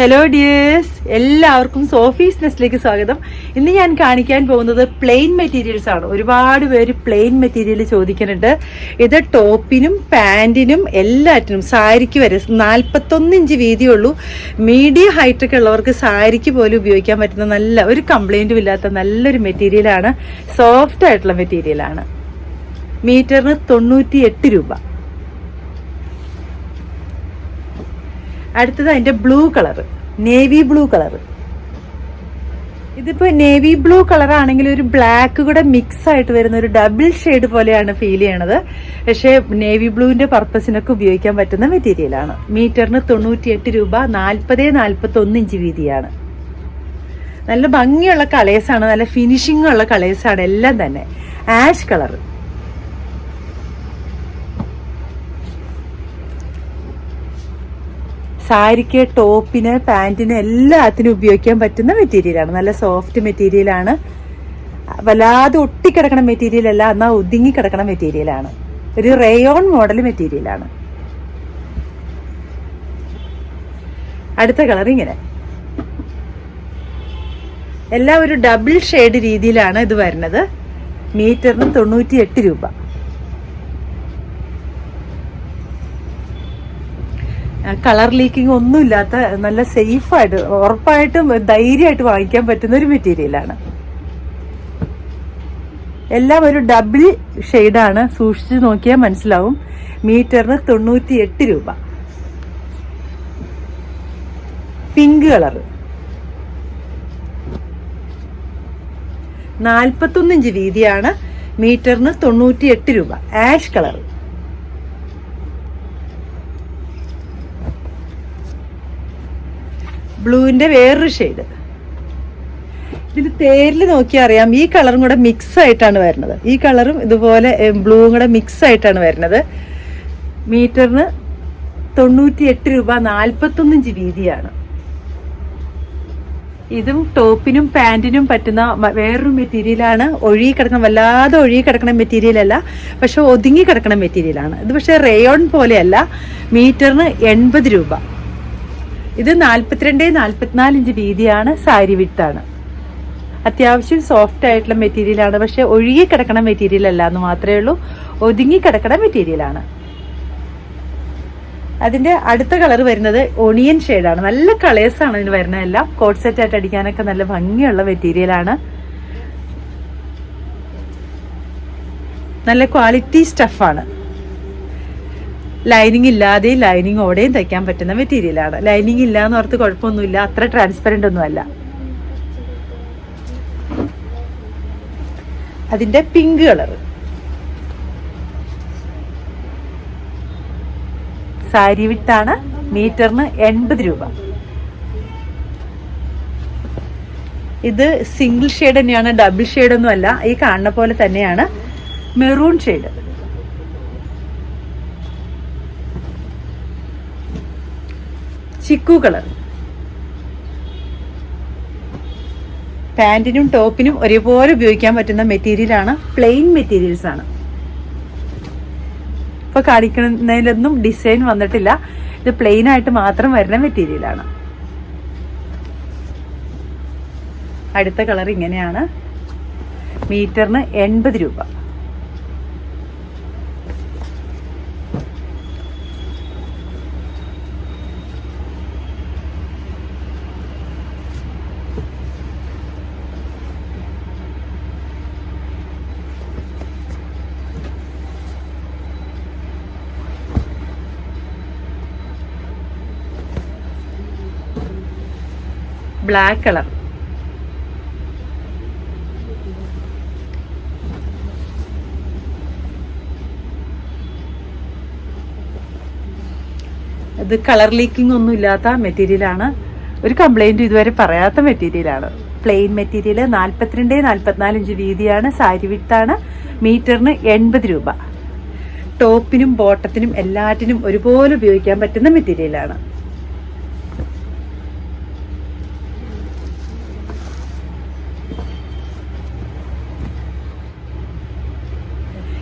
Hello dears എല്ലാവർക്കും Sophie's നെസ്റ്റിലേക്ക് സ്വാഗതം. ഇന്ന് ഞാൻ കാണിക്കാൻ പോകുന്നത് പ്ലെയിൻ മെറ്റീരിയൽസ് ആണ്. ഒരുപാട് പേര് പ്ലെയിൻ മെറ്റീരിയൽ ചോദിക്കുന്നുണ്ട്. ഇത് ടോപ്പിനും പാന്റിനും എല്ലാറ്റിനും സാരിക്ക് വരെ നാൽപ്പത്തൊന്ന് ഇഞ്ച് വീതിയുള്ളൂ. മീഡിയം ഹൈറ്റൊക്കെ ഉള്ളവർക്ക് സാരിക്ക് പോലും ഉപയോഗിക്കാൻ പറ്റുന്ന നല്ല ഒരു കംപ്ലൈന്റും ഇല്ലാത്ത നല്ലൊരു മെറ്റീരിയലാണ് സോഫ്റ്റ് ആയിട്ടുള്ള മെറ്റീരിയലാണ് മീറ്ററിന് തൊണ്ണൂറ്റി രൂപ. അടുത്തത് അതിന്റെ blue colour navy blue colour ഇതിപ്പോൾ നേവി ബ്ലൂ കളർ ആണെങ്കിൽ ഒരു ബ്ലാക്ക് കൂടെ മിക്സ് ആയിട്ട് വരുന്ന ഒരു ഡബിൾ ഷെയ്ഡ് പോലെയാണ് ഫീൽ ചെയ്യണത്. പക്ഷേ നേവി ബ്ലൂവിന്റെ പർപ്പസിനൊക്കെ ഉപയോഗിക്കാൻ പറ്റുന്ന മെറ്റീരിയലാണ് മീറ്ററിന് തൊണ്ണൂറ്റിയെട്ട് രൂപ നാൽപ്പത് നാൽപ്പത്തി ഒന്ന് ഇഞ്ച് വീതിയാണ്. നല്ല ഭംഗിയുള്ള കളേഴ്സാണ് നല്ല ഫിനിഷിംഗ് ഉള്ള കളേഴ്സാണ് എല്ലാം തന്നെ. ആഷ് കളർ സാരിക്ക് ടോപ്പിന് പാന്റിന് എല്ലാത്തിനും ഉപയോഗിക്കാൻ പറ്റുന്ന മെറ്റീരിയലാണ്. നല്ല സോഫ്റ്റ് മെറ്റീരിയലാണ്. വല്ലാതെ ഒട്ടിക്കിടക്കണ മെറ്റീരിയൽ അല്ല എന്നാൽ ഒതുങ്ങി കിടക്കണ മെറ്റീരിയലാണ്. ഒരു റേയോൺ മോഡൽ മെറ്റീരിയലാണ്. അടുത്ത കളർ ഇങ്ങനെ. എല്ലാം ഒരു ഡബിൾ ഷെയ്ഡ് രീതിയിലാണ് ഇത് വരുന്നത്. മീറ്ററിന് തൊണ്ണൂറ്റി രൂപ. കളർ ലീക്കിംഗ് ഒന്നുമില്ലാത്ത നല്ല സേഫായിട്ട് ഉറപ്പായിട്ടും ധൈര്യമായിട്ട് വാങ്ങിക്കാൻ പറ്റുന്ന ഒരു മെറ്റീരിയലാണ് എല്ലാം ഒരു ഡബിൾ ഷെയ്ഡാണ് സൂക്ഷിച്ച് നോക്കിയാൽ മനസ്സിലാവും. മീറ്ററിന് തൊണ്ണൂറ്റി എട്ട് രൂപ. പിങ്ക് കളർ നാൽപ്പത്തൊന്നിഞ്ച് വീതിയാണ്. മീറ്ററിന് തൊണ്ണൂറ്റി എട്ട് രൂപ. ആഷ് കളർ ബ്ലൂവിന്റെ വേറൊരു ഷെയ്ഡ് ഇതിൽ തേരിൽ നോക്കിയാൽ അറിയാം. ഈ കളറും കൂടെ മിക്സ് ആയിട്ടാണ് വരുന്നത്. ഈ കളറും ഇതുപോലെ ബ്ലൂവും കൂടെ മിക്സ് ആയിട്ടാണ് വരുന്നത്. മീറ്ററിന് തൊണ്ണൂറ്റി എട്ട് രൂപ നാൽപ്പത്തൊന്നിഞ്ച് വീതിയാണ്. ഇതും ടോപ്പിനും പാന്റിനും പറ്റുന്ന വേറൊരു മെറ്റീരിയലാണ് ഒഴുകി കിടക്കുന്ന വല്ലാതെ ഒഴുകി കിടക്കുന്ന മെറ്റീരിയലല്ല പക്ഷെ ഒതുങ്ങി കിടക്കുന്ന മെറ്റീരിയലാണ് ഇത് പക്ഷേ റേയോൺ പോലെയല്ല. മീറ്ററിന് എൺപത് രൂപ. ഇത് നാൽപ്പത്തിരണ്ട് നാൽപ്പത്തിനാല് ഇഞ്ച് വീതിയാണ് സാരി വിത്താണ് അത്യാവശ്യം സോഫ്റ്റ് ആയിട്ടുള്ള മെറ്റീരിയലാണ് പക്ഷെ ഒഴുകി കിടക്കണ മെറ്റീരിയൽ അല്ല എന്ന് മാത്രമേ ഉള്ളൂ. ഒതുങ്ങി കിടക്കണ മെറ്റീരിയലാണ് അതിന്റെ അടുത്ത കളർ വരുന്നത് ഒണിയൻ ഷെയ്ഡാണ് നല്ല കളേഴ്സ് ആണ് ഇതിന് വരുന്നത് എല്ലാം കോട്ട് സെറ്റ് ആയിട്ട് അടിക്കാനൊക്കെ നല്ല ഭംഗിയുള്ള മെറ്റീരിയലാണ് നല്ല ക്വാളിറ്റി സ്റ്റഫാണ് ലൈനിങ് ഇല്ലാതെയും ലൈനിങ്ങോടെയും തയ്ക്കാൻ പറ്റുന്ന മെറ്റീരിയലാണ് ലൈനിങ് ഇല്ല എന്ന് ഓർത്ത് കുഴപ്പമൊന്നുമില്ല. അത്ര ട്രാൻസ്പെറന്റ് ഒന്നുമല്ല അതിന്റെ പിങ്ക് കളർ സാരി വിട്ടാണ് മീറ്ററിന് എൺപത് രൂപ. ഇത് സിംഗിൾ ഷെയ്ഡ് തന്നെയാണ് ഡബിൾ ഷെയ്ഡ് ഒന്നും അല്ല. ഈ കാണുന്ന പോലെ തന്നെയാണ്. മെറൂൺ ഷെയ്ഡ് ചിക്കു കളർ പാന്റിനും ടോപ്പിനും ഒരേപോലെ ഉപയോഗിക്കാൻ പറ്റുന്ന മെറ്റീരിയലാണ് പ്ലെയിൻ മെറ്റീരിയൽസ് ആണ്. ഇപ്പൊ കാണിക്കുന്നതിലൊന്നും ഡിസൈൻ വന്നിട്ടില്ല. ഇത് പ്ലെയിൻ ആയിട്ട് മാത്രം വരുന്ന മെറ്റീരിയലാണ്. അടുത്ത കളർ ഇങ്ങനെയാണ്. മീറ്ററിന് എൺപത് രൂപ. ബ്ലാക്ക് കളർ ഇത് കളർ ലീക്കിംഗ് ഒന്നും ഇല്ലാത്ത മെറ്റീരിയലാണ് ഒരു കംപ്ലൈന്റും ഇതുവരെ പറയാത്ത മെറ്റീരിയലാണ് പ്ലെയിൻ മെറ്റീരിയൽ നാൽപ്പത്തിരണ്ട് നാൽപ്പത്തിനാല് ഇഞ്ച് വീതിയാണ് സാരി വിട്ടാണ് മീറ്ററിന് എൺപത് രൂപ. ടോപ്പിനും ബോട്ടത്തിനും എല്ലാറ്റിനും ഒരുപോലെ ഉപയോഗിക്കാൻ പറ്റുന്ന മെറ്റീരിയലാണ്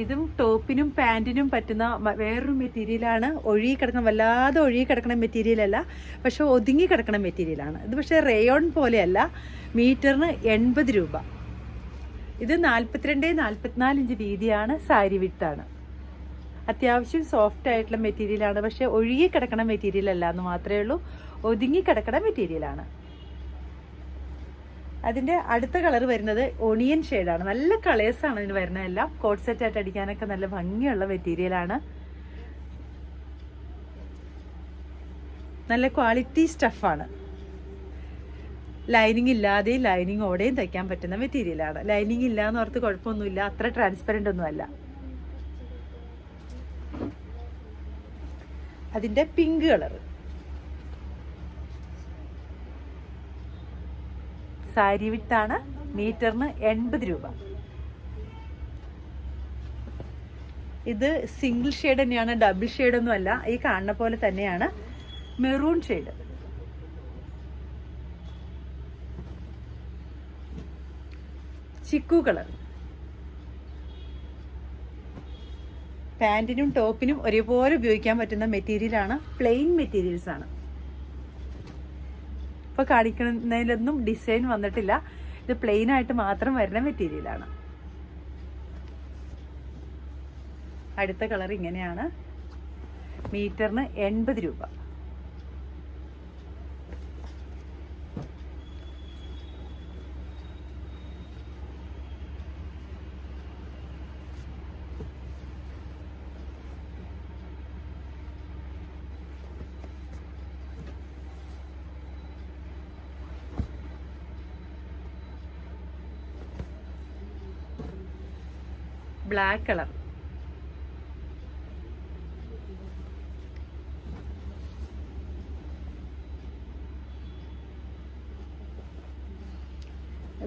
ഇതും ടോപ്പിനും പാന്റിനും പറ്റുന്ന വേറൊരു മെറ്റീരിയലാണ്. ഒഴുകി കിടക്കുന്ന വല്ലാതെ ഒഴുകി കിടക്കുന്ന മെറ്റീരിയലല്ല പക്ഷെ ഒതുങ്ങി കിടക്കുന്ന മെറ്റീരിയലാണ് ഇത് പക്ഷേ റേയോൺ പോലെയല്ല. മീറ്ററിന് എൺപത് രൂപ. ഇത് നാൽപ്പത്തിരണ്ട് നാൽപ്പത്തിനാല് ഇഞ്ച് വീതിയാണ്. സാരി വിട്ടാണ് അത്യാവശ്യം സോഫ്റ്റ് ആയിട്ടുള്ള മെറ്റീരിയലാണ് പക്ഷെ ഒഴുകി കിടക്കണ മെറ്റീരിയൽ അല്ല എന്ന് മാത്രമേ ഉള്ളൂ. ഒതുങ്ങി കിടക്കണ മെറ്റീരിയലാണ് അതിന്റെ അടുത്ത കളർ വരുന്നത് ഒണിയൻ ഷെയ്ഡാണ്. നല്ല കളേഴ്സാണ് ഇതിന് വരുന്നതെല്ലാം. കോട്ട് സെറ്റ് ആയിട്ട് അടിക്കാനൊക്കെ നല്ല ഭംഗിയുള്ള മെറ്റീരിയലാണ് നല്ല ക്വാളിറ്റി സ്റ്റഫാണ് ലൈനിങ് ഇല്ലാതെ ലൈനിങ് ഓടെയും തയ്ക്കാൻ പറ്റുന്ന മെറ്റീരിയലാണ് ലൈനിങ് ഇല്ല എന്ന് ഓർത്ത് കുഴപ്പമൊന്നുമില്ല. അത്ര ട്രാൻസ്പെറന്റ് ഒന്നുമല്ല അതിന്റെ പിങ്ക് കളർ. സാരി വിട്ടാണ് മീറ്ററിന് എൺപത് രൂപ. ഇത് സിംഗിൾ ഷെയ്ഡ് തന്നെയാണ് ഡബിൾ ഷെയ്ഡ് ഒന്നും അല്ല ഈ കാണുന്ന പോലെ തന്നെയാണ്. Maroon shade. ചിക്കു കളർ. പാന്റിനും ടോപ്പിനും ഒരേപോലെ ഉപയോഗിക്കാൻ പറ്റുന്ന മെറ്റീരിയലാണ് പ്ലെയിൻ മെറ്റീരിയൽസ് ആണ് ഇപ്പൊ കാണിക്കുന്നതിലൊന്നും ഡിസൈൻ വന്നിട്ടില്ല. ഇത് പ്ലെയിൻ ആയിട്ട് മാത്രം വരുന്ന മെറ്റീരിയലാണ് അടുത്ത കളർ ഇങ്ങനെയാണ്. മീറ്ററിന് എൺപത് രൂപ. ബ്ലാക്ക് കളർ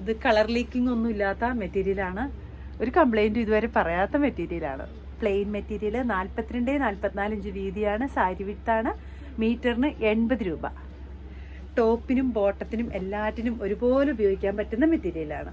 ഇത് കളർ ലീക്കിംഗ് ഒന്നും ഇല്ലാത്ത മെറ്റീരിയലാണ് ഒരു കംപ്ലൈന്റും ഇതുവരെ പറയാത്ത മെറ്റീരിയലാണ് പ്ലെയിൻ മെറ്റീരിയൽ നാൽപ്പത്തിരണ്ട് നാൽപ്പത്തിനാല് ഇഞ്ച് വീതിയാണ് സാരി വിത്താണ് മീറ്ററിന് എൺപത് രൂപ. ടോപ്പിനും ബോട്ടത്തിനും എല്ലാറ്റിനും ഒരുപോലെ ഉപയോഗിക്കാൻ പറ്റുന്ന മെറ്റീരിയലാണ്